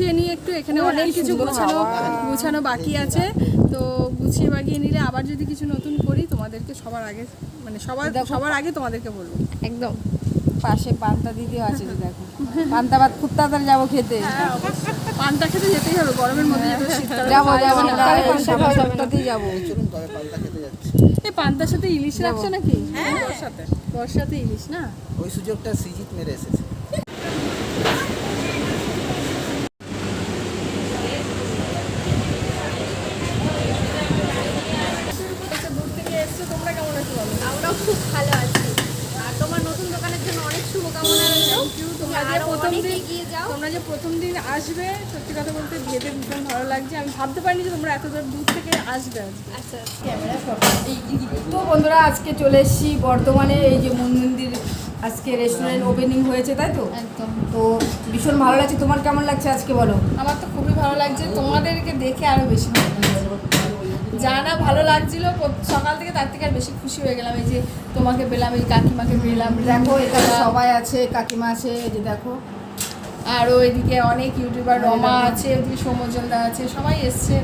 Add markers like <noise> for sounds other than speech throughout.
গুছিয়ে নিয়ে একটু এখানে অনেক কিছু গোছানো গুছানো বাকি আছে। তো গুছিয়ে বাগিয়ে নিলে আবার যদি কিছু নতুন করি তোমাদেরকে সবার আগে মানে সবার সবার আগে তোমাদেরকে বলব। একদম। পাশে পান্তা দিদিও আছে দেখো। পান্তা ভাত খুব তাড়াতাড়ি যাব খেতে। পান্তা খেতে যেতেই হবে গরমের মধ্যে যাব যাব যাবে। সপ্তাহতেই যাব খেতে যাচ্ছি। এই পান্তার সাথে ইলিশ রাখছো নাকি? হ্যাঁ। বর্ষাতে। বর্ষাতে ইলিশ না? ওই সুযোগটা সিজিত মেরে এসেছে দূর থেকে এসছো তোমরা কেমন আছো বলো আমরাও খুব ভালো আছি আর তোমার নতুন দোকানের জন্য অনেক শুভকামনা রইল তোমরা যে আরও প্রথম অনেক দিন এগিয়ে যাও তোমরা যে প্রথম দিন আসবে সত্যি কথা বলতে বিয়েতে ভীষণ ভালো লাগছে। আমি ভাবতে পারিনি যে তোমরা এত দূর থেকে আসবে আচ্ছা তো বন্ধুরা আজকে চলে এসেছি বর্ধমানে। এই যে মন্দির আজকে রেস্টুরেন্ট ওপেনিং হয়েছে তাই তো? একদম। তো ভীষণ ভালো লাগছে। তোমার কেমন লাগছে আজকে বলো? আমার তো খুবই ভালো লাগছে। তোমাদেরকে দেখে আরও বেশি ভালো লাগছে। যা না ভালো লাগছিল সকাল থেকে তার থেকে আর বেশি খুশি হয়ে গেলাম। এই যে তোমাকে পেলাম এই কাকিমাকে পেলাম। দেখো এখানে সবাই আছে কাকিমা আছে এই যে দেখো। আর ওইদিকে অনেক ইউটিউবার রমা আছে ওইদিকে সৌমজলদা আছে সবাই এসছে।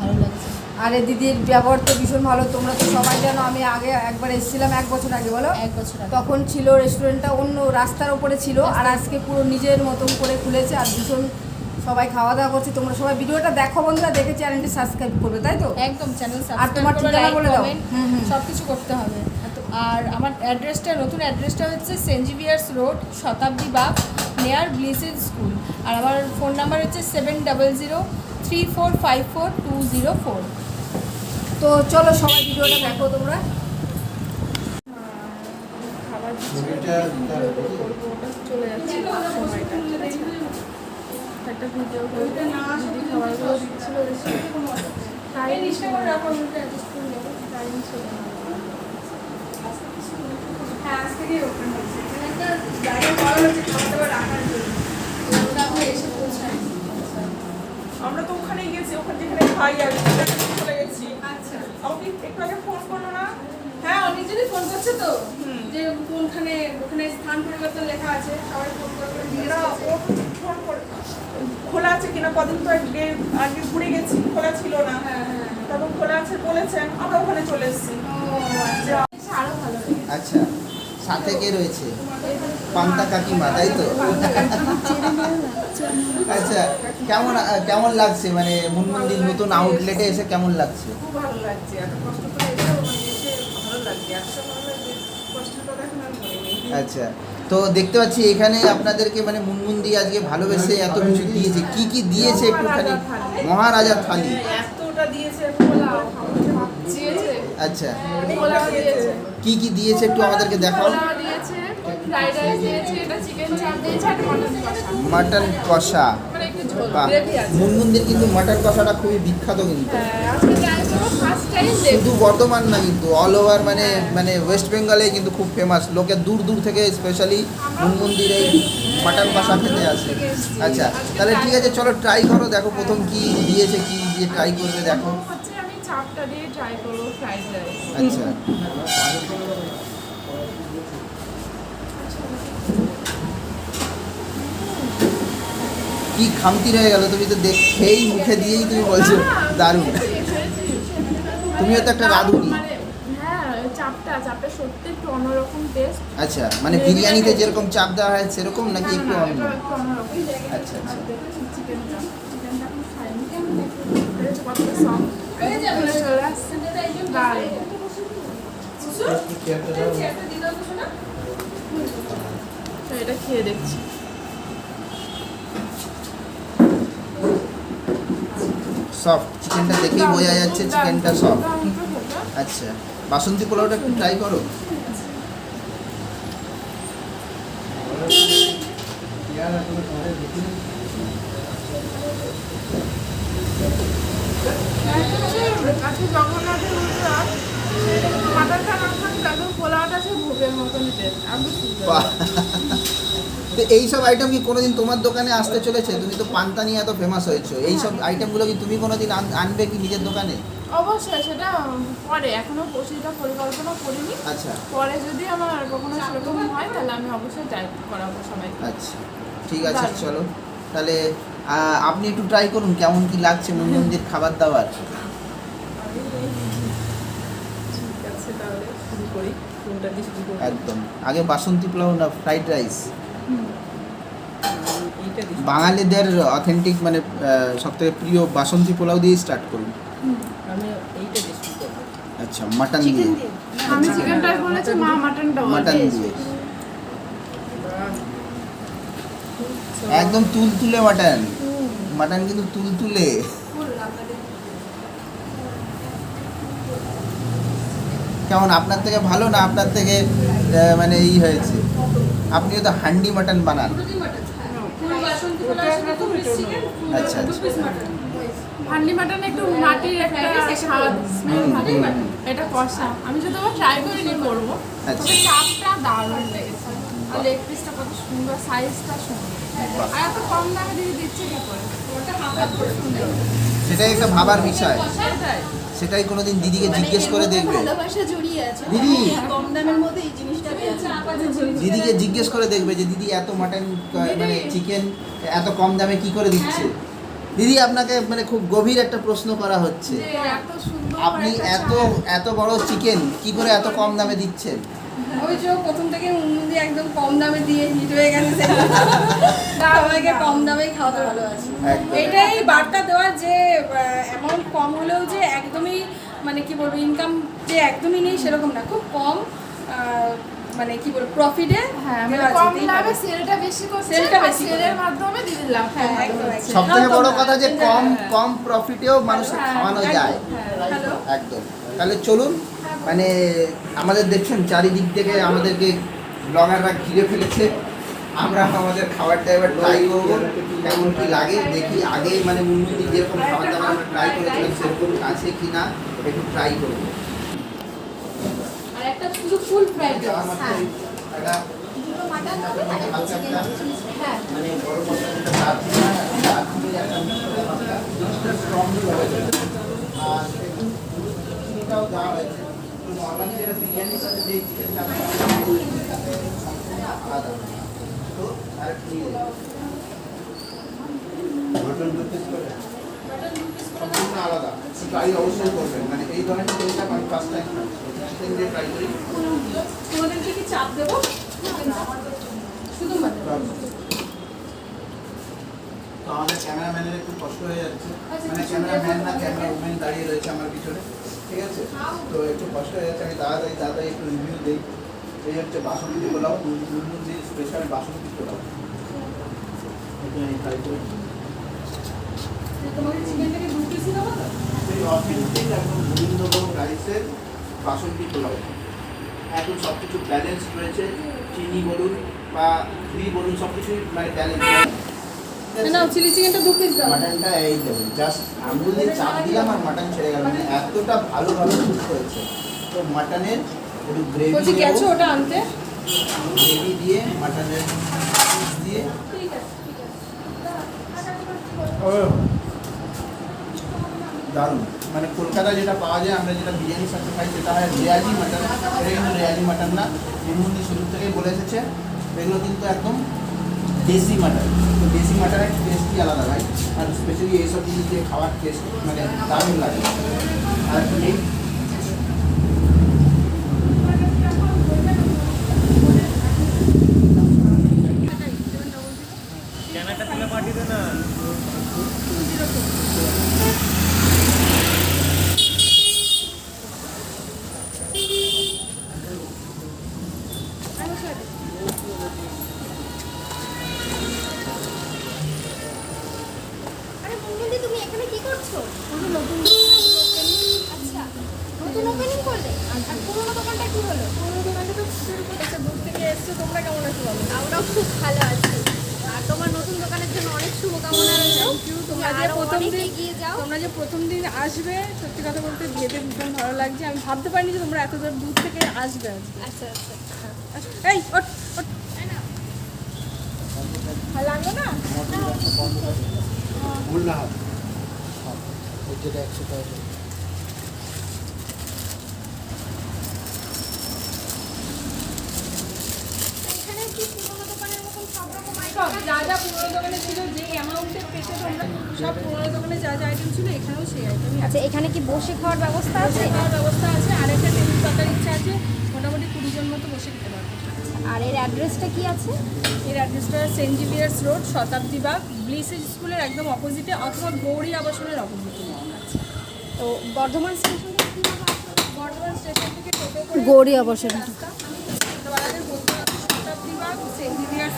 ভালো লাগছে। আরে দিদির ব্যবহার তো ভীষণ ভালো তোমরা তো সবাই জানো আমি আগে একবার এসেছিলাম এক বছর আগে বলো? এক বছর তখন ছিল রেস্টুরেন্টটা অন্য রাস্তার ওপরে ছিল আর আজকে পুরো নিজের মতন করে খুলেছে আর ভীষণ সবাই খাওয়া দাওয়া করছে তোমরা সবাই ভিডিওটা দেখো বন্ধুরা দেখে চ্যানেলটি সাবস্ক্রাইব করবে তাই তো? একদম চ্যানেল আর তোমার ঠিকানা বলে দাও। সব কিছু করতে হবে। আর আমার অ্যাড্রেসটা নতুন অ্যাড্রেসটা হচ্ছে Saint Xavier's road Shatabdi Bagh near ব্লিসেজ school আর আমার ফোন নাম্বার হচ্ছে seven double zero three four five four two zero four তো চলো সবাই ভিডিওটা দেখো তোমরা। হ্যাঁ ওপেন হচ্ছে আমরা এসে পৌঁছাই আমরা তো ওখানেই গেছি ওখান যেখানে খাই আর ওখানে চলে গেছি। আচ্ছা। আমাকে একটু আগে ফোন করল না? হ্যাঁ অনেকজনই ফোন করছে তো। যে কোনখানে ওখানে স্থান পরিবর্তন লেখা আছে সবাই ফোন করে ফোন করে খোলা আছে কিনা কদিন তো আগে আগে ঘুরে গেছি খোলা ছিল না। হ্যাঁ হ্যাঁ তখন খোলা আছে বলেছেন আমরা ওখানে চলে এসেছি। আচ্ছা। আরও ভালো আচ্ছা। সাথে কে রয়েছে? পান্তা কাকিমা, তাই তো? আচ্ছা কেমন কেমন লাগছে? মানে মুনমন্দির নতুন আউটলেটে এসে কেমন লাগছে? আচ্ছা তো দেখতে পাচ্ছি এখানে আপনাদেরকে মানে মুনমুন্দি আজকে ভালোবেসে এত কিছু দিয়েছে। কি কি দিয়েছে একটুখানি? মহারাজা থালি। এতটা দিয়েছে পোলাও। আচ্ছা। কি কি দিয়েছে একটু আমাদেরকে দেখাও। মটন কষা। মানে মুনমুন্দির কিন্তু মাটন কষাটা খুবই বিখ্যাত কিন্তু। হ্যাঁ শুধু বর্ধমান না কিন্তু অল ওভার মানে মানে ওয়েস্ট বেঙ্গলে কিন্তু খুব ফেমাস লোকে দূর দূর থেকে স্পেশালি মুনমুন্দির এই মাটন কষা খেতে আসে। আচ্ছা তাহলে ঠিক আছে চলো ট্রাই করো দেখো প্রথম কি দিয়েছে কি দিয়ে ট্রাই করবে দেখো। দিয়ে ট্রাই করব ফ্রাইড রাইস আচ্ছা। কি খামতি রয়ে গেল তুমি তো দেখেই মুখে দিয়েই তুমি বলছো দারুণ। তুমিও তো একটা রাঁধুনি। মানে হ্যাঁ চাপটা চাপটা সত্যি একটু অন্যরকম টেস্ট আচ্ছা মানে বিরিয়ানিতে যেরকম চাপ দেওয়া হয় সেরকম নাকি একটু অন্য আচ্ছা আচ্ছা। চিকেনটা। চিকেনটা খাইনি কতটা সফট এটা খেয়ে দেখছি। সফট চিকেনটা দেখেই বোঝা যাচ্ছে চিকেনটা সফট আচ্ছা। বাসন্তী পোলাওটা একটু ট্রাই করো। আজকে জগন্নাথের উৎসব আছে ভোগের মতন টেস্ট আমি বাহ। তো এইসব আইটেম কি কোনোদিন তোমার দোকানে আসতে চলেছে? তুমি তো পান্তা নিয়ে এত ফেমাস হয়েছো। এইসব আইটেমগুলো কি তুমি কোনোদিন আন- আনবে কি নিজের দোকানে? অবশ্যই সেটা পরে। এখনও সেটা পরিকল্পনা করিনি। আচ্ছা। পরে যদি আমার কখনো সেরকম হয় তাহলে আমি অবশ্যই ট্রাই করাবো সবাইকে। আচ্ছা। ঠিক আছে চলো। তাহলে আপনি একটু ট্রাই করুন কেমন কি লাগছে মন্দির খাবার দাবার। ঠিক আছে তাহলে শুরু করি কোনটা দিয়ে শুরু করব একদম। আগে বাসন্তী পোলাও না ফ্রাইড রাইস বাঙালিদের অথেন্টিক মানে সব থেকে প্রিয় বাসন্তী পোলাও দিয়ে স্টার্ট করুন। আমি এইটা দিয়ে। শুরু করব আচ্ছা মাটন দিয়ে? আমি চিকেনটাই বলেছি মা মাটনটা মাটন দিয়ে। একদম তুল তুলে মাটন মাটন কিন্তু তুল কেমন আপনার থেকে ভালো না আপনার থেকে মানে এই হয়েছে? আপনি তো হান্ডি মাটন বানান। আচ্ছা আচ্ছা। হান্ডি মাটন একটু মাটির একটা স্বাদ স্মেল থাকে এটা কষা। আমি যদি আবার ট্রাই করিনি করব। আচ্ছা। তবে চাপটা দারুণ লেগেছে। আর লেগ পিসটা কত সুন্দর সাইজটা সুন্দর। আর এত কম দামে দিদি দিচ্ছে কি করে? এত সুন্দর সেটাই একটা ভাবার বিষয়। সেটাই। সেটাই কোনোদিন দিদিকে জিজ্ঞেস করে দেখবে। দিদি! পেয়েছে দিদিকে জিজ্ঞেস করে দেখবে যে দিদি এত মাটন মানে চিকেন এত কম দামে কি করে দিচ্ছে? দিদি আপনাকে মানে খুব গভীর একটা প্রশ্ন করা হচ্ছে। আপনি এত এত বড় চিকেন কি করে এত কম দামে দিচ্ছেন? ওই যে প্রথম থেকে মুন্দি একদম কম দামে দিয়ে হিট হয়ে গেছে। সবাইকে কম দামেই খাওয়াতে ভালোবাসি। এটাই বার্তা দেওয়া যে অ্যামাউন্ট কম হলেও যে একদমই মানে কি বলব ইনকাম যে একদমই নেই সেরকম না। খুব কম মানে কি বলব প্রফিটে হ্যাঁ মানে কম দামে সেলটা বেশি করছে সেলটা বেশি সেলের মাধ্যমে দিদির লাভ হ্যাঁ একদম থেকে বড় কথা যে কম কম প্রফিটেও মানুষকে খাওয়ানো যায়। একদম। তাহলে চলুন মানে আমাদের দেখছেন চারিদিক থেকে আমাদেরকে ব্লগাররা ঘিরে ফেলেছে। আমরা আমাদের খাবারটা এবার ট্রাই করব কেমন কি লাগে দেখি আগে মানে মুন্নুদি যেরকম খাবার দাবার আমরা ট্রাই করেছিলাম সেরকম আছে কি না একটু ট্রাই করব। আর একটা একটা হ্যাঁ। মানে নর্মালি যেটা বিরিয়ানির সাথে যে চিকেনটা আলাদা তো আর সম্পূর্ণ আলাদা ট্রাই অবশ্যই করবেন মানে এই ধরনের চিকেনটা আমি ফার্স্ট টাইম চিকেন ক্যামেরাম্যানের একটু কষ্ট হয়ে যাচ্ছে। মানে ক্যামেরাম্যান না ক্যামেরা উমেন দাঁড়িয়ে রয়েছে আমার পিছনে। ঠিক আছে? তো একটু কষ্ট হয়ে যাচ্ছে আমি তাড়াতাড়ি তাড়াতাড়ি একটু রিভিউ দিই। এই হচ্ছে বাসন্তী পোলাও মুরমুন্দির স্পেশাল বাসন্তী পোলাও। রাইসের বাসন্তী পোলাও। এখন সব কিছু ব্যালেন্স রয়েছে। চিনি বলুন বা ঘি বলুন সব কিছুই মানে ব্যালেন্স না চিলি চিকেনটা দু পিস দাও। মাটনটা এই দেখুন জাস্ট আঙুল দিয়ে চাপ দিলাম আর মাটন ছেড়ে গেল মানে এতটা ভালোভাবে কুক হয়েছে। তো মাটনের একটু গ্রেভি বলছি গেছো ওটা আনতে? গ্রেভি দিয়ে মাটনের দিয়ে। ঠিক আছে ঠিক আছে। ও। দারুণ। মানে কলকাতায় যেটা পাওয়া যায় আমরা যেটা বিরিয়ানির সাথে খাই সেটা হয় রেয়াজি মাটন। এটা কিন্তু রেয়াজি মাটন না মুরমুন্দি শুরু থেকেই বলে এসেছে। এগুলো কিন্তু একদম দেশি মাটন তো দেশি মাটনের টেস্টই আলাদা ভাই। আর স্পেশালি এইসব জিনিস দিয়ে খাওয়ার টেস্ট মানে দারুণ লাগে। আর একটু নেই আরে ওপেনিং করলে? আর পুরোনো দোকানটা কি হলো? পুরোনো দোকানটা তো শুরু করেছে দূর থেকে এসছো তোমরা কেমন আছো বলো? আমরাও খুব ভালো আছি। আর তোমার নতুন দোকানের জন্য অনেক শুভকামনা রইল. তোমরা যে আরও প্রথম দিন এগিয়ে যাও। তোমরা যে প্রথম দিন আসবে সত্যি কথা বলতে ভেবে ভীষণ ভালো লাগছে। আমি ভাবতে পারিনি যে তোমরা এত দূর দূর থেকে আসবে আচ্ছা আচ্ছা। এই ওঠ ওঠ। ভালো লাগল না? ভুল না হবে যেটা একশো টাকা এখানে কি পুরোনো দোকানের মতন সব রকম সব আইটেম যা যা যা পুরোনো দোকানে ছিল যে অ্যামাউন্টের পেটে তোমরা সব পুরোনো দোকানে যা যা আইটেম ছিল এখানেও সেই আইটেমই আছে। আচ্ছা এখানে কি বসে খাওয়ার ব্যবস্থা আছে? খাওয়ার ব্যবস্থা আছে আর একটা টেবিল পাতার ইচ্ছা আছে মোটামুটি কুড়ি জন মতো বসে খেতে পারবে। আর এর অ্যাড্রেসটা কি আছে? এর অ্যাড্রেসটা Saint Xavier's road Shatabdi Bagh ব্লিসেজ স্কুলের একদম অপোজিটে অথবা গৌরী আবাসনের অপোজিটে তো বর্ধমান স্টেশন থেকে বর্ধমান স্টেশন থেকে টোটো করে গৌরী আবাসন। শতাব্দী বাগ সেন্ট জিভিয়ার্স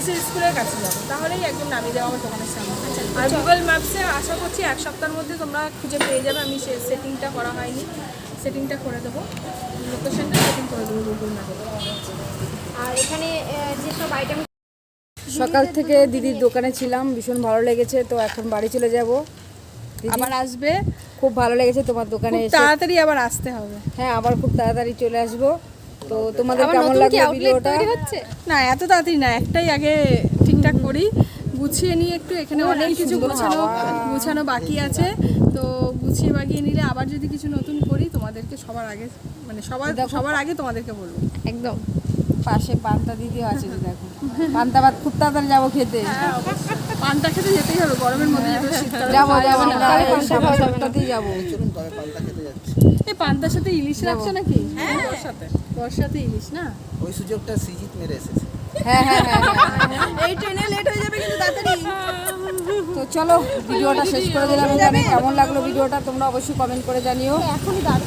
ব্লিসেজ স্কুলের কাছে যাব। তাহলেই একদম নামিয়ে দেওয়া আমার দোকানের সামনে। আর গুগল ম্যাপসে আশা করছি এক সপ্তাহের মধ্যে তোমরা খুঁজে পেয়ে যাবে। আমি সে সেটিংটা করা হয়নি। সেটিংটা করে দেবো। লোকেশনটা সেটিং করে দেবো গুগল ম্যাপে আর এখানে যেসব আইটেম সকাল থেকে দিদির দোকানে ছিলাম। ভীষণ ভালো লেগেছে। তো এখন বাড়ি চলে যাব। আবার আসবে। খুব ভালো লেগেছে তোমার দোকানে তাড়াতাড়ি আবার আসতে হবে। হ্যাঁ আবার খুব তাড়াতাড়ি চলে আসব। তো তোমাদের কেমন লাগল ভিডিওটা? না এত তাড়াতাড়ি না একটাই আগে ঠিকঠাক করি। গুছিয়ে নিয়ে একটু এখানে অনেক কিছু গুছানো গুছানো বাকি আছে। তো গুছিয়ে বাগিয়ে নিলে আবার যদি কিছু নতুন করি তোমাদেরকে সবার আগে মানে সবার সবার আগে তোমাদেরকে বলব। একদম। পাশে পান্তা দিদিও আছে দেখো। <laughs> পান্তা ভাত খুব তাড়াতাড়ি যাব খেতে। পানটা খেতে যেতেই হবে গরমের মধ্যে শীতকালে যাব যাব যাবে এই পান্তার সাথে ইলিশ রাখছো নাকি? বর্ষাতে। বর্ষাতে ইলিশ না? ওই সুযোগটা সিজিত মেরে এসেছে। হ্যাঁ হ্যাঁ হ্যাঁ হ্যাঁ। এই ট্রেনে লেট হয়ে যাবে কিন্তু তাড়াতাড়ি। তো চলো ভিডিওটা শেষ করে দিলাম এখানে। কেমন লাগল ভিডিওটা তোমরা অবশ্যই কমেন্ট করে জানিও।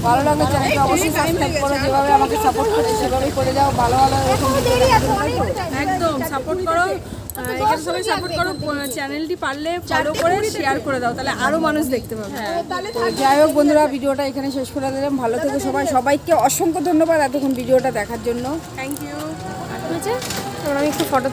ভালো লাগলে চ্যানেলটা অবশ্যই সাবস্ক্রাইব করো যেভাবে আমাকে সাপোর্ট করছ সেভাবেই করে যাও। ভালো ভালো? একদম সাপোর্ট করো। এখানে সবাই সাপোর্ট করো। চ্যানেলটি পারলে ফলো করে শেয়ার করে দাও তাহলে আরও মানুষ দেখতে পাবে। তো যাই হোক বন্ধুরা ভিডিওটা এখানে শেষ করে দিলাম। ভালো থেকো সবাই। সবাইকে অসংখ্য ধন্যবাদ এতক্ষণ ভিডিওটা দেখার জন্য। থ্যাংক ইউ হয়েছে আমি একটু ফটো